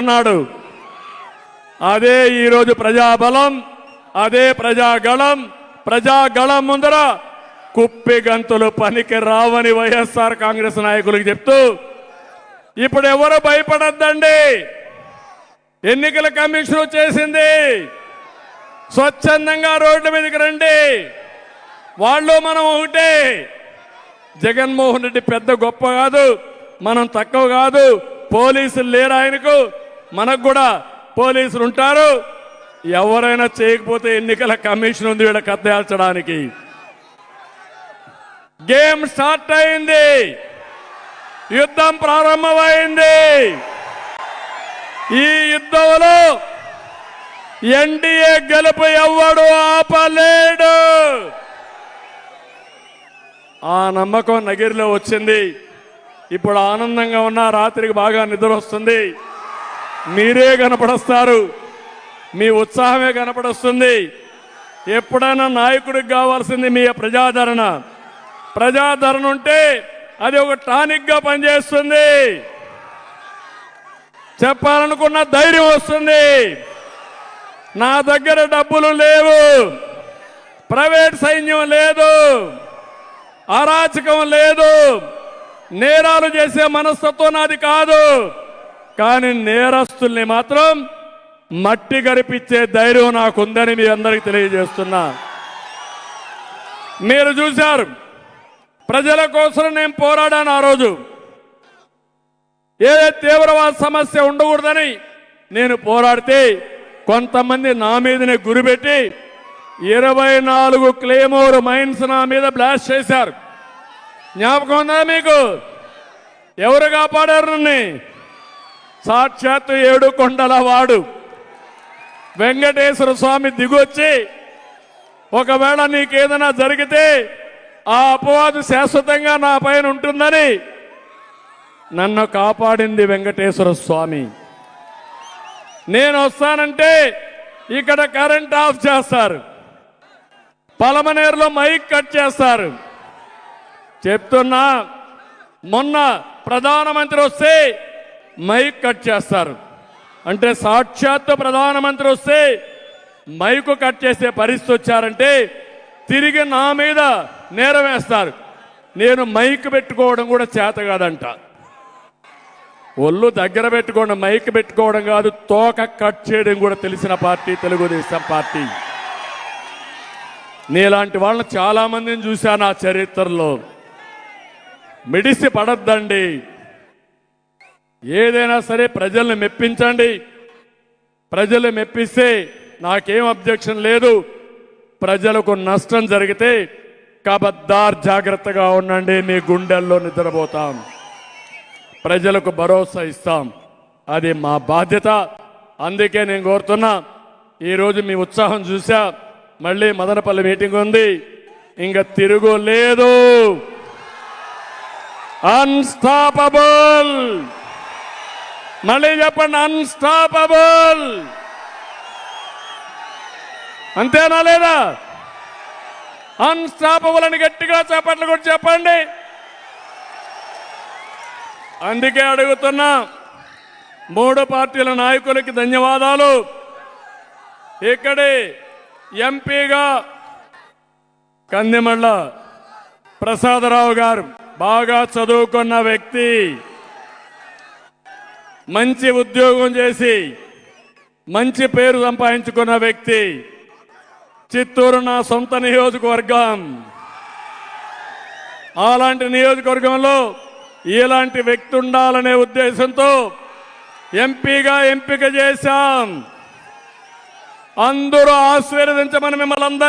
అన్నాడు. అదే ఈరోజు ప్రజాబలం అదే ప్రజాగళం. ప్రజాగళం ముందర కుప్పి గంతులు పనికి రావని వైఎస్ఆర్ కాంగ్రెస్ నాయకులకు చెప్తూ ఇప్పుడు ఎవరు భయపడద్దండి? ఎన్నికల కమిషన్ చేసింది. స్వచ్ఛందంగా రోడ్ల మీదకి రండి. వాళ్ళు మనం ఒకటే. జగన్మోహన్ రెడ్డి పెద్ద గొప్ప కాదు మనం తక్కువ కాదు పోలీసులు లేరు ఆయనకు. మనకు కూడా పోలీసులు ఉంటారు. ఎవరైనా చేయకపోతే ఎన్నికల కమిషన్ ఉంది వీళ్ళ కత్తేల్చడానికి గేమ్ స్టార్ట్ అయింది. యుద్ధం ప్రారంభమైంది. ఈ యుద్ధంలో ఎన్డీఏ గెలుపు ఎవ్వడు ఆపలేడు. ఆ నమ్మకం నగిరిలో వచ్చింది. ఇప్పుడు ఆనందంగా ఉన్న రాత్రికి బాగా నిద్ర వస్తుంది. మీరే కనపడస్తారు. మీ ఉత్సాహమే కనపడొస్తుంది. ఎప్పుడైనా నాయకుడికి కావాల్సింది మీ ప్రజాదరణ. ప్రజాదరణ ఉంటే అది ఒక టానిక్గా పనిచేస్తుంది. చెప్పాలనుకున్న ధైర్యం వస్తుంది. నా దగ్గర డబ్బులు లేవు. ప్రైవేట్ సైన్యం లేదు. అరాచకం లేదు. నేరాలు చేసే మనస్తత్వం నాది కాదు. కానీ నేరస్తుల్ని మాత్రం మట్టి గరిపించే ధైర్యం నాకుందని మీ అందరికి తెలియజేస్తున్నా. మీరు చూశారు ప్రజల కోసం నేను పోరాడాను ఆ రోజు. ఏ తీవ్రవాద సమస్య ఉండకూడదని నేను పోరాడితే కొంతమంది నా మీదనే గురిపెట్టి ఇరవై నాలుగు క్లేమోర్ మైన్స్ నా మీద బ్లాస్ట్ చేశారు. జ్ఞాపకం ఉందా మీకు? ఎవరు కాపాడారు నన్ను? సాక్షాత్తు ఏడు కొండల వాడు. వెంకటేశ్వర స్వామి దిగొచ్చి ఒకవేళ నీకేదైనా జరిగితే ఆ అపవాదు శాశ్వతంగా నా పైన ఉంటుందని నన్ను కాపాడింది వెంకటేశ్వర స్వామి. నేను వస్తానంటే ఇక్కడ కరెంట్ ఆఫ్ చేస్తారు. పలమనేరులో మైక్ కట్ చేస్తారు. చెప్తున్నా మొన్న ప్రధానమంత్రి వస్తే మైక్ కట్ చేస్తారు. అంటే సాక్షాత్తు ప్రధానమంత్రి వస్తే మైకు కట్ చేసే పరిస్థితి వచ్చారంటే తిరిగి నా మీద నేరం వేస్తారు. నేను మైక్ పెట్టుకోవడం కూడా చేత కాదంట. ఒళ్ళు దగ్గర పెట్టుకోవడం మైక్ పెట్టుకోవడం కాదు తోక కట్ చేయడం కూడా తెలిసిన పార్టీ తెలుగుదేశం పార్టీ. నీలాంటి వాళ్ళని చాలా మందిని చూశాను ఆ చరిత్రలో. మిడిసి పడద్దండి. ఏదైనా సరే ప్రజల్ని మెప్పించండి. ప్రజలు మెప్పిస్తే నాకేం అబ్జెక్షన్ లేదు. ప్రజలకు నష్టం జరిగితే కబద్దార్ జాగ్రత్తగా ఉండండి మీ గుండెల్లో నిద్రపోతాం. ప్రజలకు భరోసా ఇస్తాం. అది మా బాధ్యత. అందుకే నేను కోరుతున్నా ఈరోజు మీ ఉత్సాహం చూసా మళ్ళీ మదనపల్లి మీటింగ్ ఉంది. ఇంకా తిరుగు లేదు. అన్స్టాపబుల్ మళ్ళీ చెప్పండి అన్స్టాపబుల్ అంతేనా లేదా? అన్స్టాపబుల్ అని గట్టిగా చేపట్లు కూడా చెప్పండి. అందుకే అడుగుతున్నా మూడు పార్టీల నాయకులకి ధన్యవాదాలు. ఇక్కడి ఎంపీగా కందిమళ్ళ ప్రసాదరావు గారు బాగా చదువుకున్న వ్యక్తి. మంచి ఉద్యోగం చేసి మంచి పేరు సంపాదించుకున్న వ్యక్తి చిత్తూరు నా సొంత నియోజకవర్గం. అలాంటి నియోజకవర్గంలో ఇలాంటి వ్యక్తి ఉండాలనే ఉద్దేశంతో ఎంపీగా ఎంపిక చేశాం. అందరూ ఆశీర్వదించమని మిమ్మల్ని అందరినీ